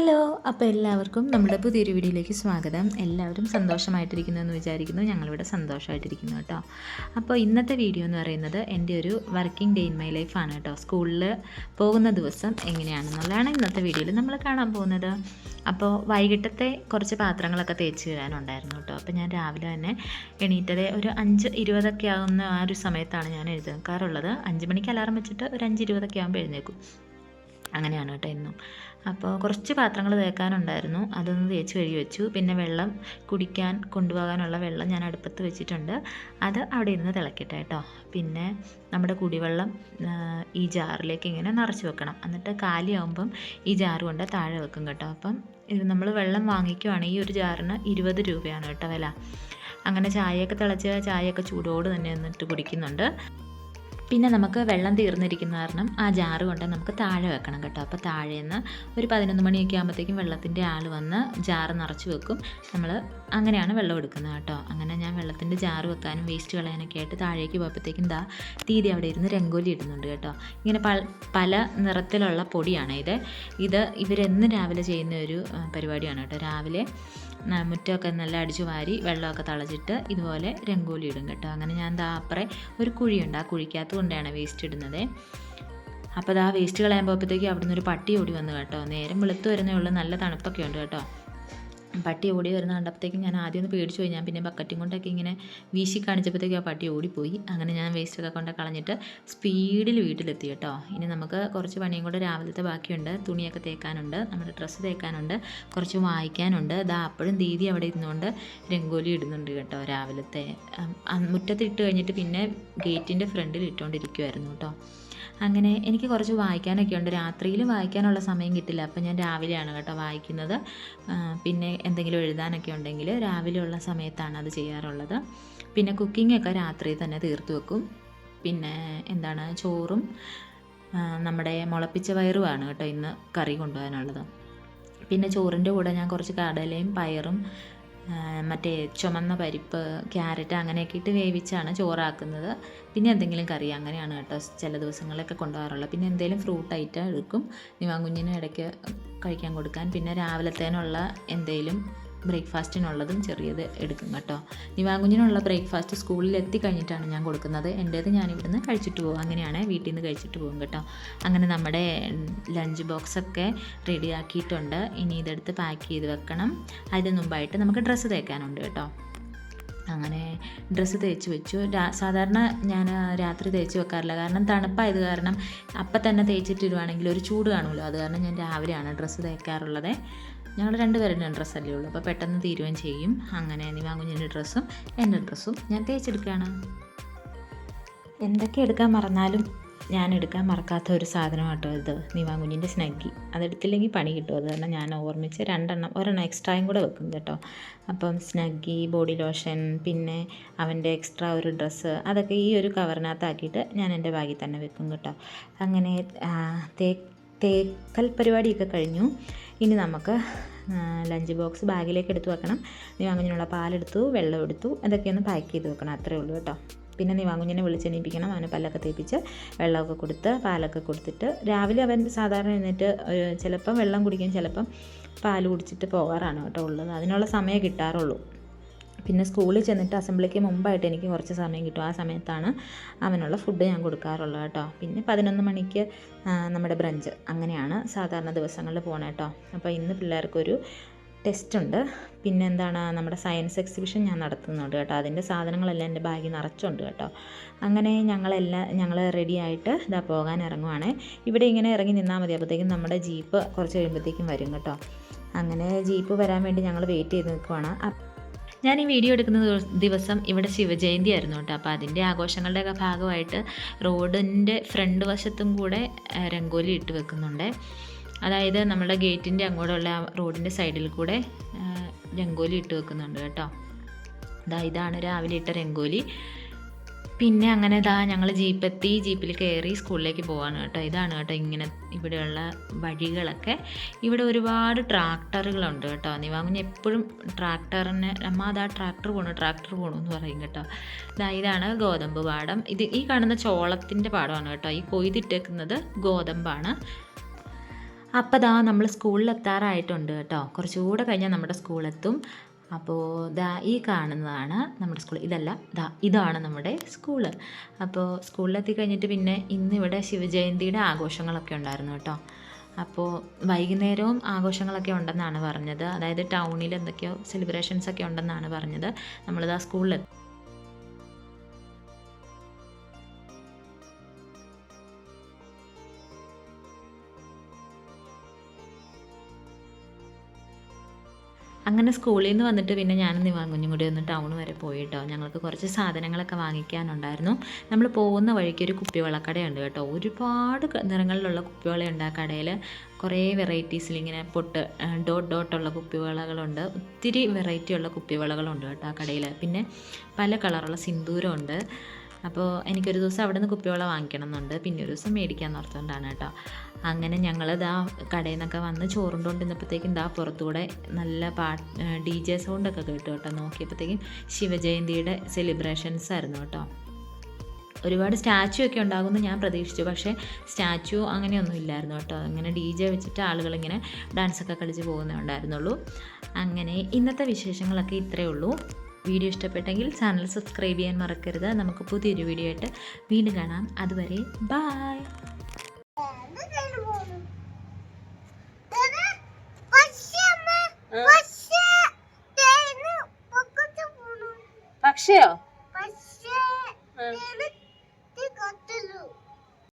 Hello അപ്പോൾ എല്ലാവർക്കും നമ്മുടെ പുതിയൊരു വീഡിയോയിലേക്ക് സ്വാഗതം. എല്ലാവരും സന്തോഷമായിട്ടിരിക്കുന്നു എന്ന് വിചാരിക്കുന്നു. ഞങ്ങളിവിടെ സന്തോഷമായിട്ടിരിക്കുന്നു കേട്ടോ. അപ്പോൾ ഇന്നത്തെ വീഡിയോ എന്ന് പറയുന്നത് എന്റെ ഒരു വർക്കിംഗ് ഡേ ഇൻ മൈ ലൈഫാണ് കേട്ടോ. സ്കൂളിൽ പോകുന്ന ദിവസം എങ്ങനെയാണെന്നുള്ളതാണ് ഇന്നത്തെ വീഡിയോയിൽ നമ്മൾ കാണാൻ പോകുന്നത്. അപ്പോൾ വൈകിട്ടത്തെ കുറച്ച് പാത്രങ്ങളൊക്കെ തേച്ച് വരാനുണ്ടായിരുന്നു കേട്ടോ. അപ്പോൾ ഞാൻ രാവിലെ തന്നെ എണീറ്റത് ഒരു അഞ്ച് ഇരുപതൊക്കെ ആകുന്ന ആ ഒരു സമയത്താണ് ഞാൻ എഴുന്നേൽക്കാറുള്ളത് അഞ്ച് മണിക്ക് അലാറം വെച്ചിട്ട് ഒരു അഞ്ച് ഇരുപതൊക്കെ ആകുമ്പോൾ എഴുന്നേൽക്കും. അങ്ങനെയാണ് കേട്ടോ ഇന്നും. അപ്പോൾ കുറച്ച് പാത്രങ്ങൾ തേക്കാനുണ്ടായിരുന്നു. അതൊന്ന് തേച്ച് കഴുകി വെച്ചു. പിന്നെ വെള്ളം കുടിക്കാൻ കൊണ്ടുപോകാനുള്ള വെള്ളം ഞാൻ അടുപ്പത്ത് വെച്ചിട്ടുണ്ട്. അത് അവിടെ ഇരുന്ന് തിളക്കട്ടെ കേട്ടോ. പിന്നെ നമ്മുടെ കുടിവെള്ളം ഈ ജാറിലേക്ക് ഇങ്ങനെ നിറച്ച് വെക്കണം. എന്നിട്ട് കാലിയാവുമ്പം ഈ ജാറ് കൊണ്ട് താഴെ വെക്കും കേട്ടോ. അപ്പം ഇത് നമ്മൾ വെള്ളം വാങ്ങിക്കുവാണെങ്കിൽ ഈ ഒരു ജാറിന് ഇരുപത് രൂപയാണ് കേട്ടോ വില. അങ്ങനെ ചായയൊക്കെ തിളച്ച് ചായയൊക്കെ ചൂടോട് തന്നെ എന്നിട്ട് കുടിക്കുന്നുണ്ട്. പിന്നെ നമുക്ക് വെള്ളം തീർന്നിരിക്കുന്ന കാരണം ആ ജാറ് കൊണ്ട് നമുക്ക് താഴെ വെക്കണം കേട്ടോ. അപ്പോൾ താഴേന്ന് ഒരു പതിനൊന്ന് മണിയൊക്കെ ആകുമ്പോഴത്തേക്കും വെള്ളത്തിന്റെ ആൾ വന്ന് ജാറ് നിറച്ച് വെക്കും. നമ്മൾ അങ്ങനെയാണ് വെള്ളം എടുക്കുന്നത് കേട്ടോ. അങ്ങനെ ഞാൻ വെള്ളത്തിന്റെ ജാറ് വെക്കാനും വേസ്റ്റ് കളയാനൊക്കെ ആയിട്ട് താഴേക്ക് പോയപ്പോഴത്തേക്കും ദാ തീതി അവിടെ ഇരുന്ന് രംഗോലി ഇടുന്നുണ്ട് കേട്ടോ. ഇങ്ങനെ പല നിറത്തിലുള്ള പൊടിയാണ് ഇത്. ഇത് ഇവരെന്നും രാവിലെ ചെയ്യുന്ന ഒരു പരിപാടിയാണ് കേട്ടോ. രാവിലെ മുറ്റമൊക്കെ നല്ല അടിച്ചു വാരി വെള്ളമൊക്കെ തളച്ചിട്ട് ഇതുപോലെ രംഗോലി ഇടും കേട്ടോ. അങ്ങനെ ഞാൻ ദാ അപ്പുറേ ഒരു കുഴിയുണ്ട്. ആ കുഴിക്കകത്ത് കൊണ്ടാണ് വേസ്റ്റ് ഇടുന്നത്. അപ്പോൾ ദാ വേസ്റ്റ് കളയാൻ പോയപ്പോഴത്തേക്കും അവിടെ ഒരു പട്ടി ഓടി വന്നു കേട്ടോ. നേരം വെളുത്ത് വരുന്നേ ഉള്ളൂ. നല്ല തണുപ്പൊക്കെ ഉണ്ട് കേട്ടോ. പട്ടി ഓടി വരുന്ന കണ്ടപ്പോഴത്തേക്കും ഞാൻ ആദ്യം ഒന്ന് പേടിച്ചു പോയി. ഞാൻ പിന്നെ ബക്കറ്റും കൊണ്ടൊക്കെ ഇങ്ങനെ വീശി കാണിച്ചപ്പോഴത്തേക്കും ആ പട്ടി ഓടിപ്പോയി. അങ്ങനെ ഞാൻ വേസ്റ്റൊക്കെ കൊണ്ട് കളഞ്ഞിട്ട് സ്പീഡിൽ വീട്ടിലെത്തി കേട്ടോ. ഇനി നമുക്ക് കുറച്ച് പണിയും കൂടെ രാവിലത്തെ ബാക്കിയുണ്ട്. തുണിയൊക്കെ തേക്കാനുണ്ട്. നമ്മുടെ ഡ്രസ്സ് തേക്കാനുണ്ട്. കുറച്ച് വായിക്കാനുണ്ട്. ദാ അപ്പോഴും ദീദി അവിടെ ഇരുന്നുകൊണ്ട് രംഗോലി ഇടുന്നുണ്ട് കേട്ടോ രാവിലത്തെ. മുറ്റത്തിട്ട് കഴിഞ്ഞിട്ട് പിന്നെ ഗേറ്റിന്റെ ഫ്രണ്ടിൽ ഇട്ടുകൊണ്ടിരിക്കുമായിരുന്നു കേട്ടോ. അങ്ങനെ എനിക്ക് കുറച്ച് വായിക്കാനൊക്കെ ഉണ്ട്. രാത്രിയിൽ വായിക്കാനുള്ള സമയം കിട്ടില്ല. അപ്പം ഞാൻ രാവിലെയാണ് കേട്ടോ വായിക്കുന്നത്. പിന്നെ എന്തെങ്കിലും എഴുതാനൊക്കെ ഉണ്ടെങ്കിൽ രാവിലെയുള്ള സമയത്താണ് അത് ചെയ്യാറുള്ളത്. പിന്നെ കുക്കിംഗ് ഒക്കെ രാത്രി തന്നെ തീർത്ത് വെക്കും. പിന്നെ എന്താണ്? ചോറും നമ്മുടെ മുളപ്പിച്ച വയറുമാണ് കേട്ടോ ഇന്ന് കറി കൊണ്ടുപോകാനുള്ളത്. പിന്നെ ചോറിന്റെ കൂടെ ഞാൻ കുറച്ച് കടലയും പയറും മറ്റേ ചുമന്ന പരിപ്പ് ക്യാരറ്റ് അങ്ങനെയൊക്കെ ഇട്ട് വേവിച്ചാണ് ചോറാക്കുന്നത്. പിന്നെ എന്തെങ്കിലും കറി അങ്ങനെയാണ് കേട്ടോ ചില ദിവസങ്ങളിലൊക്കെ കൊണ്ടുപോകാറുള്ളത്. പിന്നെ എന്തെങ്കിലും ഫ്രൂട്ട് ഐറ്റം എടുക്കും. നിവാങ്കുഞ്ഞിന് ഇടയ്ക്ക് കഴിക്കാൻ കൊടുക്കാൻ. പിന്നെ രാവിലത്തേനുള്ള എന്തെങ്കിലും ബ്രേക്ക്ഫാസ്റ്റിനുള്ളതും ചെറിയത് എടുക്കും കേട്ടോ. നിവാങ്കുഞ്ഞിനുള്ള ബ്രേക്ക്ഫാസ്റ്റ് സ്കൂളിൽ എത്തിക്കഴിഞ്ഞിട്ടാണ് ഞാൻ കൊടുക്കുന്നത്. എന്റേത് ഞാൻ ഇവിടുന്ന് കഴിച്ചിട്ട് പോകും. അങ്ങനെയാണ് വീട്ടിൽ നിന്ന് കഴിച്ചിട്ട് പോകും കേട്ടോ. അങ്ങനെ നമ്മുടെ ലഞ്ച് ബോക്സൊക്കെ റെഡിയാക്കിയിട്ടുണ്ട്. ഇനി ഇതെടുത്ത് പാക്ക് ചെയ്ത് വെക്കണം. അതിന് മുമ്പായിട്ട് നമുക്ക് ഡ്രസ്സ് തേക്കാനുണ്ട് കേട്ടോ. അങ്ങനെ ഡ്രസ്സ് തേച്ച് വെച്ചു. സാധാരണ ഞാൻ രാത്രി തേച്ച് വെക്കാറില്ല. കാരണം തണുപ്പായത് കാരണം അപ്പം തന്നെ തേച്ചിട്ടിരുവാണെങ്കിൽ ഒരു ചൂട് കാണുമല്ലോ. അത് കാരണം ഞാൻ രാവിലെയാണ് ഡ്രസ്സ് തേക്കാറുള്ളത്. ഞങ്ങൾ രണ്ടുപേരുടെ ഡ്രസ്സല്ലേ ഉള്ളൂ. അപ്പോൾ പെട്ടെന്ന് തീരുവാൻ ചെയ്യും. അങ്ങനെ നിവാങ്കുഞ്ഞിന്റെ ഡ്രസ്സും എന്റെ ഡ്രസ്സും ഞാൻ തേച്ചെടുക്കുകയാണ് എന്തൊക്കെ എടുക്കാൻ മറന്നാലും ഞാൻ എടുക്കാൻ മറക്കാത്ത ഒരു സാധനം കേട്ടോ ഇത് നിവാങ്കുഞ്ഞിന്റെ സ്നഗ്ഗി. അതെടുത്തില്ലെങ്കിൽ പണി കിട്ടും. അത് കാരണം ഞാൻ ഓർമ്മിച്ച് രണ്ടെണ്ണം ഒരെണ്ണം എക്സ്ട്രായും കൂടെ വെക്കും കേട്ടോ. അപ്പം സ്നഗ്ഗി ബോഡി ലോഷൻ പിന്നെ അവന്റെ എക്സ്ട്രാ ഒരു ഡ്രസ്സ് അതൊക്കെ ഈ ഒരു കവറിനകത്താക്കിയിട്ട് ഞാൻ എന്റെ ബാഗിൽ തന്നെ വെക്കും കേട്ടോ. അങ്ങനെ തേ തേക്കൽ പരിപാടിയൊക്കെ കഴിഞ്ഞു. ഇനി നമുക്ക് ലഞ്ച് ബോക്സ് ബാഗിലേക്ക് എടുത്ത് വെക്കണം. നിവാങ്കുഞ്ഞിനുള്ള പാലെടുത്തു വെള്ളം എടുത്തു അതൊക്കെയൊന്ന് പാക്ക് ചെയ്ത് വെക്കണം. അത്രേ ഉള്ളൂ കേട്ടോ. പിന്നെ നിവാങ്കുഞ്ഞിനെ വിളിച്ചെണീപ്പിക്കണം. അവന് പല്ലൊക്കെ തേപ്പിച്ച് വെള്ളമൊക്കെ കൊടുത്ത് പാലൊക്കെ കൊടുത്തിട്ട് രാവിലെ അവൻ സാധാരണ എഴുന്നേറ്റ് ചിലപ്പം വെള്ളം കുടിക്കും ചിലപ്പം പാൽ കുടിച്ചിട്ട് പോകാറാണ് കേട്ടോ ഉള്ളത്. അതിനുള്ള സമയം കിട്ടാറുള്ളൂ. പിന്നെ സ്കൂളിൽ ചെന്നിട്ട് അസംബ്ലിക്ക് മുമ്പായിട്ട് എനിക്ക് കുറച്ച് സമയം കിട്ടും. ആ സമയത്താണ് അവനുള്ള ഫുഡ് ഞാൻ കൊടുക്കാറുള്ളത് കേട്ടോ. പിന്നെ പതിനൊന്ന് മണിക്ക് നമ്മുടെ ബ്രഞ്ച് അങ്ങനെയാണ് സാധാരണ ദിവസങ്ങളിൽ പോകണം കേട്ടോ. അപ്പോൾ ഇന്ന് പിള്ളേർക്കൊരു ടെസ്റ്റ് ഉണ്ട്. പിന്നെ എന്താണ് നമ്മുടെ സയൻസ് എക്സിബിഷൻ ഞാൻ നടത്തുന്നുണ്ട് കേട്ടോ. അതിന്റെ സാധനങ്ങളെല്ലാം എന്റെ ബാഗിൽ നിറച്ചുണ്ട് കേട്ടോ. അങ്ങനെ ഞങ്ങളെല്ലാം ഞങ്ങൾ റെഡി ആയിട്ട് ഇതാ പോകാൻ ഇറങ്ങുവാണ്. ഇവിടെ ഇങ്ങനെ ഇറങ്ങി നിന്നാൽ മതി. അപ്പോഴത്തേക്കും നമ്മുടെ ജീപ്പ് കുറച്ച് കഴിയുമ്പോഴത്തേക്കും വരും കേട്ടോ. അങ്ങനെ ജീപ്പ് വരാൻ വേണ്ടി ഞങ്ങൾ വെയിറ്റ് ചെയ്ത് നിൽക്കുവാണ്. ഞാൻ ഈ വീഡിയോ എടുക്കുന്ന ദിവസം ഇവിടെ ശിവജയന്തി ആയിരുന്നു കേട്ടോ. അപ്പോൾ അതിന്റെ ആഘോഷങ്ങളുടെയൊക്കെ ഭാഗമായിട്ട് റോഡിന്റെ ഫ്രണ്ട് വശത്തും കൂടെ രംഗോലി ഇട്ട് വെക്കുന്നുണ്ട്. അതായത് നമ്മുടെ ഗേറ്റിന്റെ അങ്ങോട്ടുള്ള റോഡിന്റെ സൈഡിൽ കൂടെ രംഗോലി ഇട്ട് വെക്കുന്നുണ്ട് കേട്ടോ. അതാ ഇതാണ് രാവിലെ ഇട്ട രംഗോലി. പിന്നെ അങ്ങനെ ഇതാ ഞങ്ങൾ ജീപ്പെത്തി ജീപ്പിൽ കയറി സ്കൂളിലേക്ക് പോവാണ് കേട്ടോ. ഇതാണ് കേട്ടോ ഇങ്ങനെ ഇവിടെയുള്ള വഴികളൊക്കെ. ഇവിടെ ഒരുപാട് ട്രാക്ടറുകളുണ്ട് കേട്ടോ. നിവാമിന് എപ്പോഴും ട്രാക്ടറിന് അമ്മ അതാ ട്രാക്ടർ പോണു ട്രാക്ടർ പോണു എന്ന് പറയും കേട്ടോ. ഇതാ ഇതാണ് ഗോതമ്പ് പാടം. ഇത് ഈ കാണുന്ന ചോളത്തിന്റെ പാടമാണ് കേട്ടോ. ഈ കൊയ്തിട്ടേക്കുന്നത് ഗോതമ്പാണ്. അപ്പോൾ ദാ നമ്മൾ സ്കൂളിലെത്താറായിട്ടുണ്ട് കേട്ടോ. കുറച്ചുകൂടെ കഴിഞ്ഞാൽ നമ്മുടെ സ്കൂളെത്തും. അപ്പോൾ ദാ ഈ കാണുന്നതാണ് നമ്മുടെ സ്കൂൾ ഇതല്ല ദാ ഇതാണ് നമ്മുടെ സ്കൂൾ അപ്പോൾ സ്കൂളിലെത്തി കഴിഞ്ഞിട്ട് പിന്നെ ഇന്നിവിടെ ശിവജയന്തിയുടെ ആഘോഷങ്ങളൊക്കെ ഉണ്ടായിരുന്നു കേട്ടോ. അപ്പോൾ വൈകുന്നേരവും ആഘോഷങ്ങളൊക്കെ ഉണ്ടെന്നാണ് പറഞ്ഞത്. അതായത് ടൗണിൽ എന്തൊക്കെയോ സെലിബ്രേഷൻസ് ഒക്കെ ഉണ്ടെന്നാണ് പറഞ്ഞത്. നമ്മളിതാ സ്കൂളിൽ അങ്ങനെ സ്കൂളിൽ നിന്ന് വന്നിട്ട് പിന്നെ ഞാനും നിവാങ്കുഞ്ഞും കൂടി ഒന്ന് ടൗൺ വരെ പോയിട്ടോ. ഞങ്ങൾക്ക് കുറച്ച് സാധനങ്ങളൊക്കെ വാങ്ങിക്കാനുണ്ടായിരുന്നു. നമ്മൾ പോകുന്ന വഴിക്ക് ഒരു കുപ്പിവളക്കടയുണ്ട് കേട്ടോ. ഒരുപാട് നിറങ്ങളിലുള്ള കുപ്പിവളയുണ്ട് ആ കടയിൽ കുറേ വെറൈറ്റീസിൽ ഇങ്ങനെ പൊട്ട് ഡോട്ട് ഡോട്ടുള്ള കുപ്പിവളകളുണ്ട്. ഒത്തിരി വെറൈറ്റി ഉള്ള കുപ്പിവളകളുണ്ട് കേട്ടോ ആ കടയിൽ പിന്നെ പല കളറുള്ള സിന്ദൂരമുണ്ട്. അപ്പോൾ എനിക്കൊരു ദിവസം അവിടെ നിന്ന് കുപ്പിവെള്ളം വാങ്ങിക്കണം എന്നുണ്ട് പിന്നെ ഒരു ദിവസം മേടിക്കാൻ ഓർത്തുകൊണ്ടാണ് കേട്ടോ. അങ്ങനെ ഞങ്ങൾ ഇതാ കടയിൽ നിന്നൊക്കെ വന്ന് ചോറുണ്ടോണ്ടിരുന്നപ്പോഴത്തേക്കും ഇതാ പുറത്തുകൂടെ നല്ല പാട്ട് ഡി ജെ സൗണ്ടൊക്കെ കേട്ടു കേട്ടോ. നോക്കിയപ്പോഴത്തേക്കും ശിവജയന്തിയുടെ സെലിബ്രേഷൻസ് ആയിരുന്നു കേട്ടോ. ഒരുപാട് സ്റ്റാച്ചു ഒക്കെ ഉണ്ടാകുമെന്ന് ഞാൻ പ്രതീക്ഷിച്ചു. പക്ഷേ സ്റ്റാച്ചു അങ്ങനെയൊന്നും ഇല്ലായിരുന്നു കേട്ടോ. അങ്ങനെ ഡി ജെ വെച്ചിട്ട് ആളുകളിങ്ങനെ ഡാൻസൊക്കെ കളിച്ച് പോകുന്നേ ഉണ്ടായിരുന്നുള്ളൂ. അങ്ങനെ ഇന്നത്തെ വിശേഷങ്ങളൊക്കെ ഇത്രയേ ഉള്ളൂ. വീഡിയോ ഇഷ്ടപ്പെട്ടെങ്കിൽ ചാനൽ സബ്സ്ക്രൈബ് ചെയ്യാൻ മറക്കരുത്. നമുക്ക് പുതിയൊരു വീഡിയോ ആയിട്ട് വീണ്ടും കാണാം. അതുവരെ ബായ്